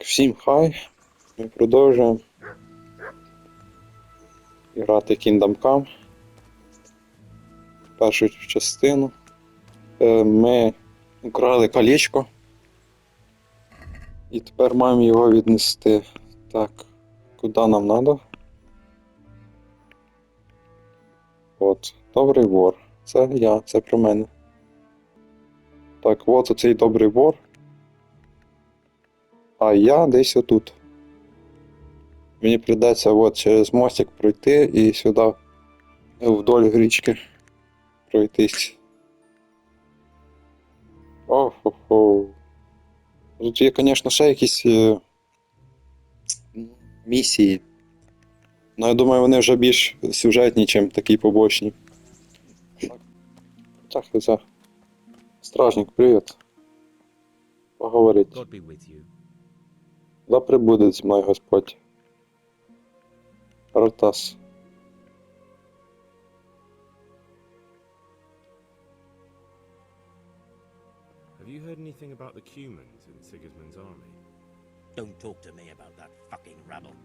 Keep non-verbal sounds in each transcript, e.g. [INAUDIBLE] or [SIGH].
всім хай. Ми продовжуємо грати Kingdom Come. Першу частину. Е, Ми украли колечко. І тепер маємо його віднести. Так, куди нам треба? От, добрий вор. Це я, це про мене. Так, от оцей добрий вор. А я десь отут. Мені прийдеться от через мостик пройти і сюди вдоль річки пройтись. Охо-хо. Тут є, звісно, ще якісь е, місії. Ну, я думаю, вони вже більш сюжетні, ніж такі побочні. Так, це. Стражник, привіт. Поговорить. Да прибуде зі мною Господь. Ротас. Have you heard anything about the Cumans in Sigismund's army? Don't talk to me about that fucking rabble.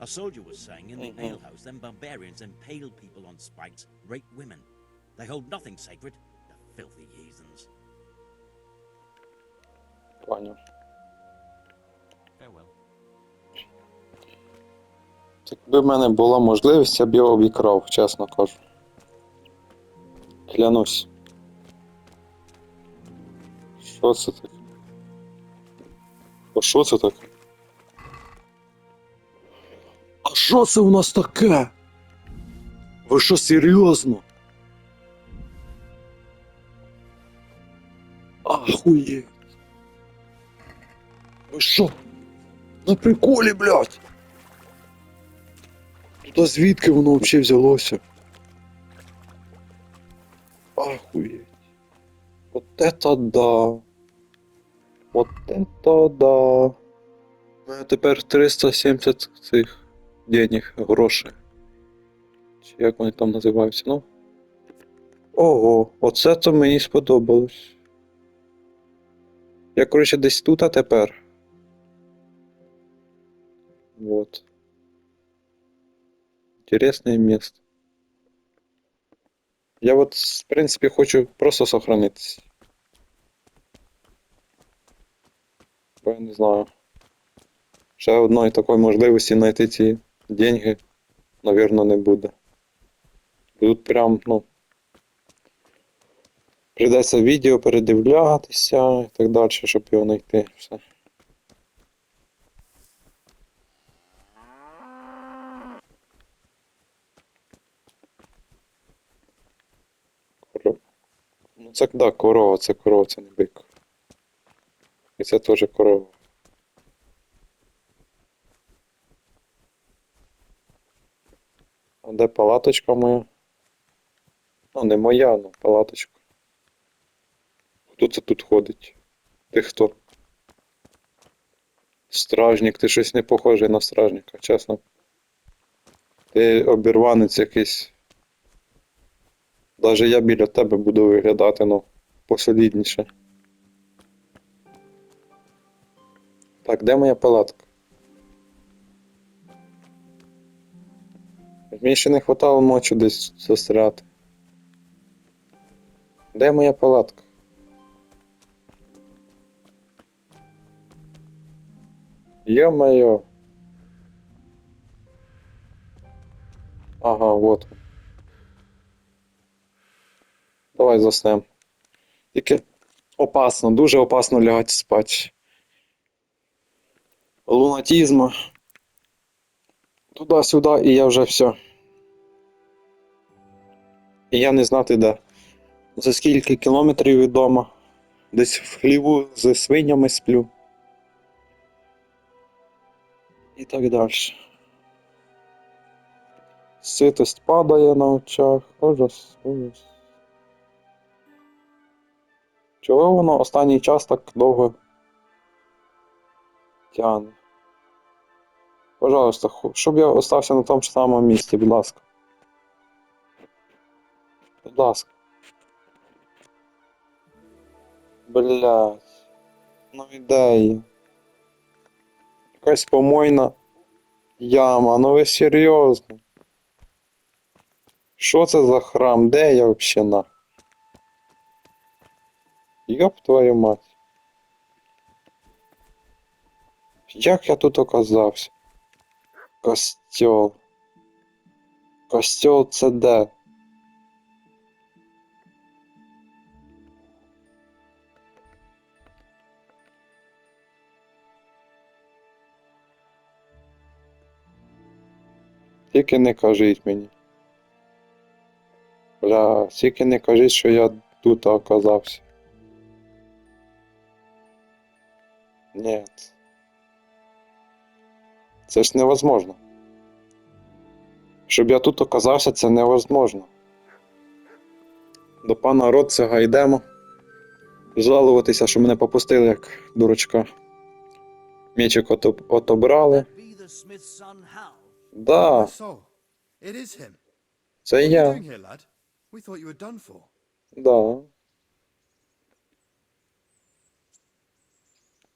A soldier was saying in the Mhm. alehouse, them barbarians impale people on spikes, rape women. They hold nothing sacred, the filthy heathens. Поняв. Якби в мене була можливість, я б його обікрав, чесно кажу. Клянусь. Що це таке? А що це таке? А що це у нас таке? Ви що серйозно? Ахуєть. Ви що? На приколі, блядь? Туда звідки воно взагалі взялося? Ахуєть. Вот это да. Вот это да. Мене тепер 370 цих денег, грошей. Чи як вони там називаються, ну? Ого, оце то мені сподобалось. Я, коротше, десь тут, а тепер. Вот. Интересное место. Я вот, в принципе, хочу просто сохранитись. Я не знаю. Ще одної такої можливості знайти ці деньги, навірно, не буде. Тут прям, ну. Прийдеться відео передивлятися і так далі, щоб його знайти. Все. Корова. Ну це да, корова, це корова, це не бик. І це теж корова. А де палаточка моя? Ну, не моя, ну палаточка. Хто це тут ходить? Ти хто? Стражник, ти щось не похожий на стражника, чесно. Ти обірванець якийсь. Даже я біля тебе буду виглядати, ну, посолідніше. Так, де моя палатка? Мені ще не хватало ночі десь застряти. Де моя палатка? Ё-моё. Ага, вот. Давай заснем. Тільки опасно, дуже опасно лягати спати. Лунатизма. Туди-сюди, і я вже все. І я не знати де. За скільки кілометрів від дома. Десь в хліву з свинями сплю. І так далі. Ситость падає на очах. Ужас, ужас. Чого воно останній час так довго тягне? Пожалуйста, щоб я остався на тому ж самому місці, будь ласка. Будь ласка. Блять. Ну ідея. Якась помойна яма, ну ви серйозно? Що це за храм? Де я взагалі на? Йоп твою мать. Як я тут оказався? Костьол. Костьол це де? Тільки не кажіть мені. Бля, тільки не кажіть, що я тут оказався. Ні. Це ж невозможно. Щоб я тут оказався, це невозможно. До пана Роцега йдемо. Жалуватися, що мене попустили як дурачка. Мічик ото- отобрали. Да, це я. doing here, lad? We thought you were done for. Да.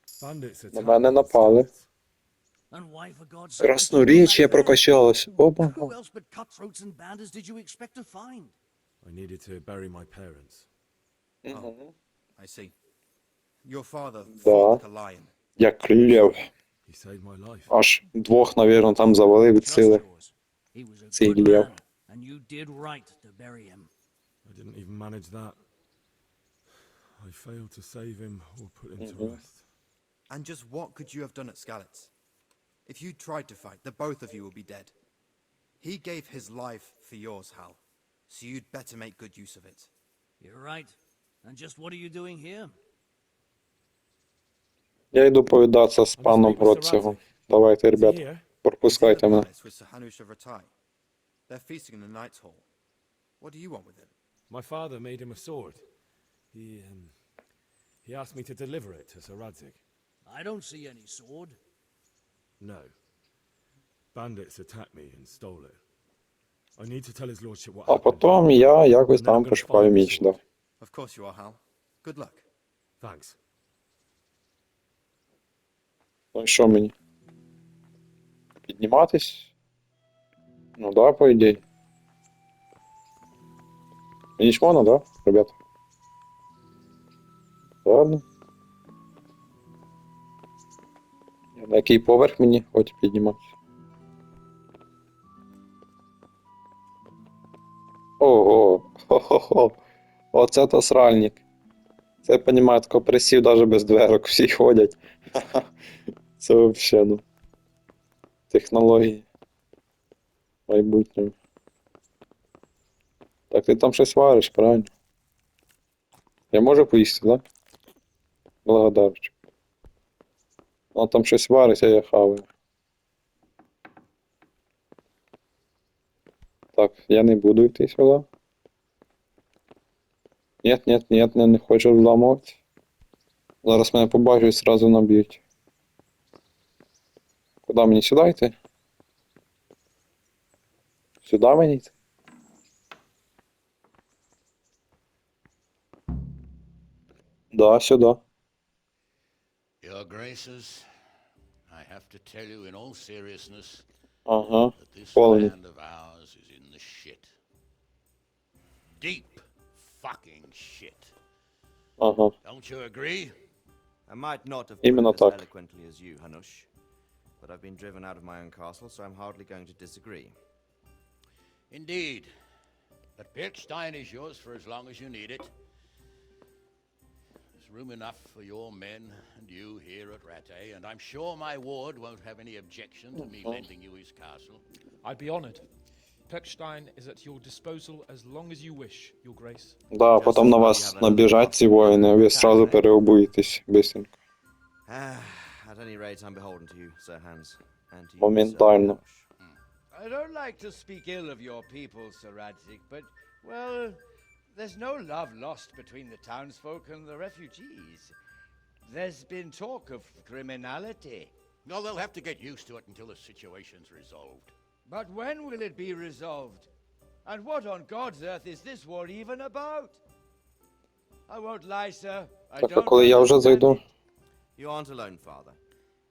Bandits На attacked мене the напали. Scouts. And why, for God's sake? Красноріччя прокачалось. Who Опа. else but cutthroats and bandits did you expect to find? I needed to bury my parents. Мгм. I see. Your father Да. fought like a lion. Як лев. He saved my life. Аж двох, навірно, там завалив від Just сили. yours. He was a Цей good лев. man, and you did right to bury him. I didn't even manage that. I failed to save him or put him to Mhm. rest. And just what could you have done at Skalitz? If you tried to fight, the both of you will be dead. He gave his life for yours, Hal. So you'd better make good use of it. You're right. And just what are you doing here? Я йду повідатися з паном Гроцегом. Давайте, Is he ребят, here? пропускайте He's in the мене. palace with Sir Hanush of Ratai. They're feasting in the Knight's Hall. What do you want with him? My father made him a sword. He, um, he asked me to deliver it to Sir Radzig. I don't see any sword. No. Bandits attacked me and stole it. I need to tell his lordship what А happened. потім я якось And then I'm там пошукаю міч, да. Of course you are, Hal. Good luck. Thanks. Ну і що мені? Підніматись? Ну да, по ідеї. Мені ж можна, да, ребята? Ладно. На який поверх мені хоч підніматися? Ого, хо-хо-хо. Оце то сральник. Це, понімаю, тако присів навіть без дверок, всі ходять. Це вообще, ну. Технології. Майбутнього. Так ти там щось вариш, правильно? Я можу поїсти, да? Благодарочку. Ну там щось варить, а я хаваю. Так, я не буду йти сюди. Нет, нет, нет, не, не хочу зламувати. Зараз мене побачать і сразу наб'ють. Куди мені сюди йти? Сюди мені йти? Да, сюди. Your Graces, I have to tell you in all seriousness Ага. that this Quality. land of ours is in the shit. Deep fucking shit. Ага. Don't you agree? I might not have Именно put it as так. eloquently as you, Hanush, but I've been driven out of my own castle, so I'm hardly going to disagree. Indeed. But Pirkstein is yours for as long as you need it. There's room enough for your men and you here at Rattay, and I'm sure my ward won't have any objection to me lending you his castle. I'd be honored. Pechstein is at your disposal as long as you wish, Your Grace. Да, потім на вас набіжать ці воїни, ви сразу переобуєтесь бисенько. Ah, at any rate, I'm beholden to you, Sir Hans, and to you, Моментально. Sir Hanush. I don't like to speak ill of your people, Sir Radzik, but, well, there's no love lost between the townsfolk and the refugees. There's been talk of criminality. No, they'll have to get used to it until the situation's resolved. But when will it be resolved? And what on God's earth is this war even about? I won't lie, sir. I Так, а don't коли я вже understand зайду? it. You aren't alone, Father.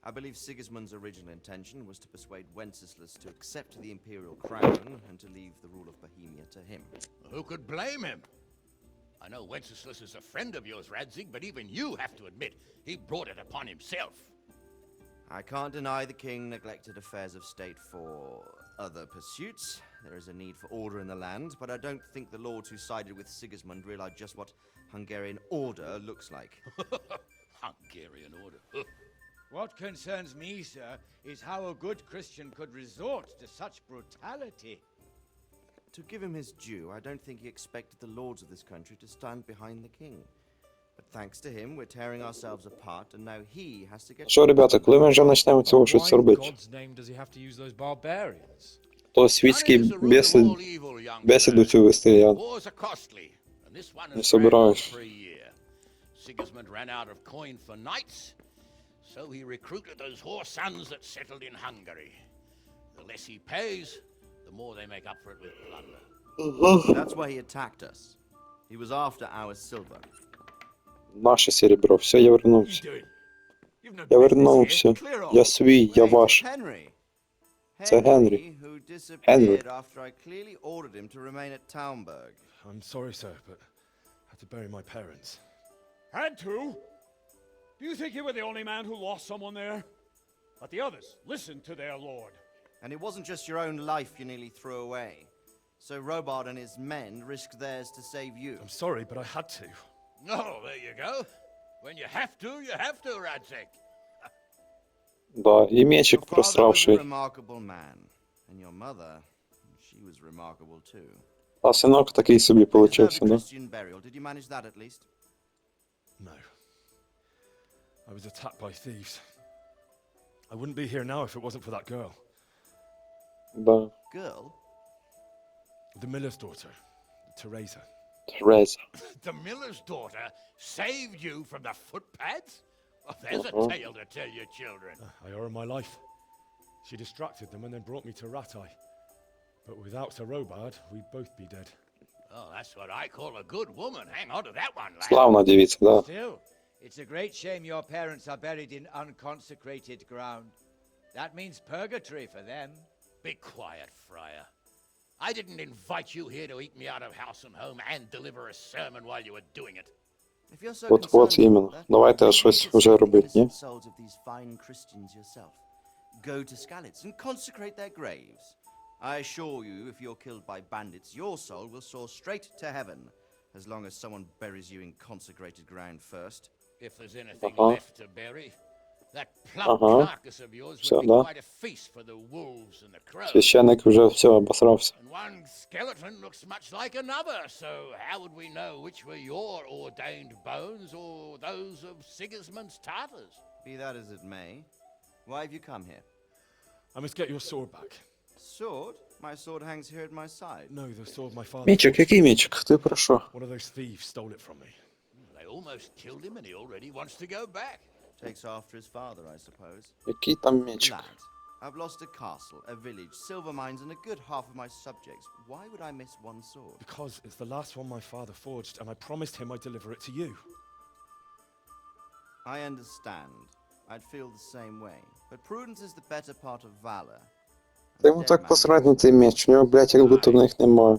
I believe Sigismund's original intention was to persuade Wenceslas to accept the imperial crown and to leave the rule of Bohemia to him. Who could blame him? I know Wenceslas is a friend of yours, Radzig, but even you have to admit he brought it upon himself. I can't deny the king neglected affairs of state for other pursuits. There is a need for order in the land, but I don't think the lords who sided with Sigismund realized just what Hungarian order looks like. [LAUGHS] Hungarian order. [LAUGHS] What concerns me, sir, is how a good Christian could resort to such brutality. To give him his due, I don't think he expected the lords of this country to stand behind the king. But thanks to him, we're tearing ourselves apart, and now he has to get. Що, ребята, коли ми вже почнемо цього Why щось in робити? God's name does he have to use those barbarians? То світські Money is the root of бесід, all evil, young бесіду sir. цю вести, я Wars are costly, and this one Не has dragged on собираюсь. for a year. Sigismund ran out of coin for knights, so he recruited those whore sons that settled in Hungary. The less he pays, the more they make up for it with plunder. That's why he attacked us. He was after our silver. наше серебро. Все, я вернувся. Я вернувся. Я свій, я Wait, ваш. Henry. Це Генрі. who disappeared Генрі. after I clearly ordered him to remain at Townburg. I'm sorry, sir, but I had to bury my parents. Had to? Do you think you were the only man who lost someone there? But the others listened to their lord. And it wasn't just your own life you nearly threw away. So Robard and his men risked theirs to save you. I'm sorry, but I had to. Oh, there you go. When you have to, you have to, Radzig. Да, і Your мечик father was a просравший. remarkable man. And your mother, she was remarkable too. А синок такий собі You deserved получився, a да? Christian burial. Did you manage that at least? No. I was attacked by thieves. I wouldn't be here now if it wasn't for that girl. Да. Girl? The miller's daughter, Teresa. Тереза. [LAUGHS] The miller's daughter saved you from the footpads? Oh, there's Uh-huh. a tale to tell your children. I owe her my life. She distracted them and then brought me to Ratai. But without Sir Robard, we'd both be dead. Oh, that's what I call a good woman. Hang on to that one, lad. Славна дівиця, да. Still, it's a great shame your parents are buried in unconsecrated ground. That means purgatory for them. Be quiet, Friar. I didn't invite you here to eat me out of house and home and deliver a sermon while you were doing it. If you're so От- от concerned іменно. about that, Давайте maybe you щось could вже save the робити, ні? innocent souls of these fine Christians yourself. Go to Skalitz and consecrate their graves. I assure you, if you're killed by bandits, your soul will soar straight to heaven, as long as someone buries you in consecrated ground first. If there's anything Uh-huh. left to bury, that plump Uh-huh. carcass of yours Все, would be да. quite a feast for the wolves and the crows. Священник вже все обосрався. And one skeleton looks much like another, so how would we know which were your ordained bones or those of Sigismund's Tartars? Be that as it may, why have you come here? I must get your sword back. Sword? My sword hangs here at my side. No, the sword my father. Мічик, який мічик? Ти про що? One of those thieves stole it from me. They almost killed him and he already wants to go back. Takes after his father, I suppose. Який там мічик? Lad, I've lost a castle, a village, silver mines, and a good half of my subjects. Why would I miss one sword? Because it's the last one my father forged, and I promised him I'd deliver it to you. I understand. I'd feel the same way. But prudence is the better part of valor. Та йому так посрать на цей меч, у нього, блядь, як будто в них немає.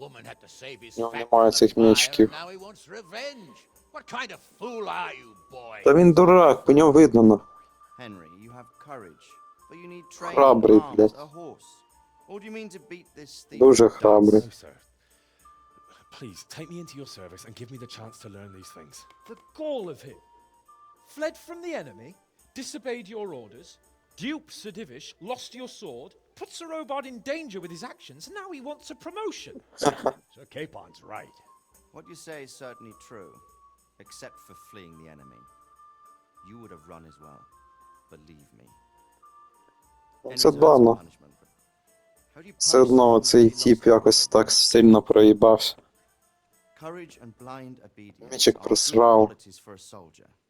The woman had to save his No, fat немає from the цих fire, мечиків. and now he wants revenge. What kind of fool are you, boy? Та він дурак, по нього видно. ну. Henry, you have courage. But you need training, Храбрий, arms, блядь. a horse. Or do you mean to beat this thief? Дуже to death? храбрий. No, sir. Please, take me into your service and give me the chance to learn these things. The gall of him. Fled from the enemy, disobeyed your orders, duped Sir Divish, lost your sword, put Sir Robard in danger with his actions, and now he wants a promotion. Sir Capon's right. What you say is certainly true, except for fleeing the enemy. You would have run as well. Believe me. Це you Все одно цей тіп якось так сильно проїбався. Courage and blind obedience Мічик просрав.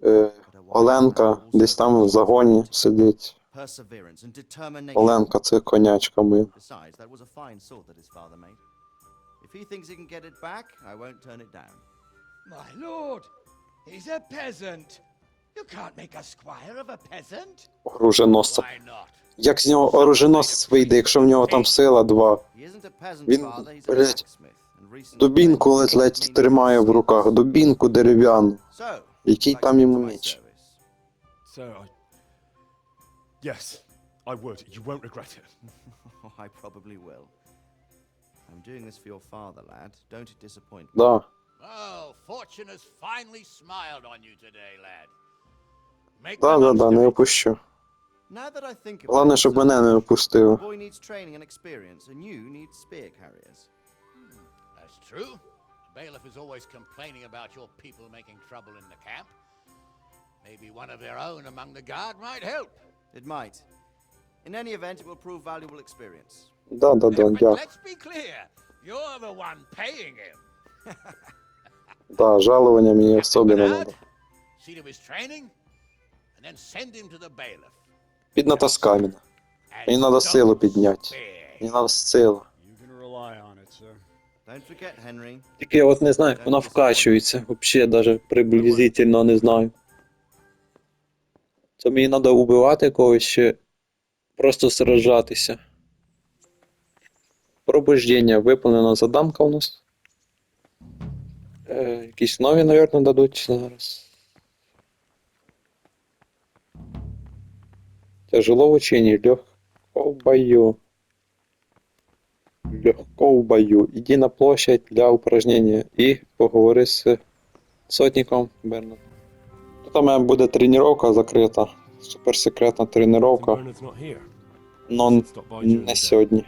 Е, Оленка десь там в загоні сидить. Perseverance and determination. Оленка, це конячка моя. Besides, that was a fine sword that his father made. If he thinks he can get it back, I won't turn it down. My lord, he's a peasant. You can't make a squire of a peasant. Оруженосця. Why not? Як з нього оруженосець вийде, якщо в нього там сила два? He isn't a peasant, Він, father, he's a блядь, blacksmith. And recent Дубінку events ледь-ледь mean тримає в he's руках, дубінку дерев'яну. So, Який там йому меч? I. Yes, I would. You won't regret it. Oh, [LAUGHS] I probably will. I'm doing this for your father, lad. Don't it disappoint me? Да. Oh, fortune has finally smiled on you today, lad. Make Да, the да, most да, of не it. опущу. Now that I think about Головне, it, щоб sir, мене не the опустило. boy needs training and experience, and you need spear carriers. That's true. The bailiff is always complaining about your people making trouble in the camp. Maybe one of their own among the guard might help. It might. In any event, it will prove valuable experience. Да, да, да, but дякую. let's be clear. You're the one paying him. Да, жалування мені Captain Bernard, надо. see to his training, and then send him to the bailiff. Піднатаскай мене. And надо don't силу підняти. spare Мені надо сила. You can rely on it, sir. Don't forget, Henry. Тільки я от не знаю, як вона вкачується. Взагалі, навіть приблизительно не знаю. Це мені треба убивати когось чи просто сражатися. Пробуждення виповнена заданка у нас. Е, якісь нові, мабуть, дадуть зараз. Тяжело в учении, легко в бою. Легко в бою. Иди на площадь для упражнения и поговори з сотником Берном. Мене буде тренування закрита. Суперсекретна тренування, но the не сьогодні.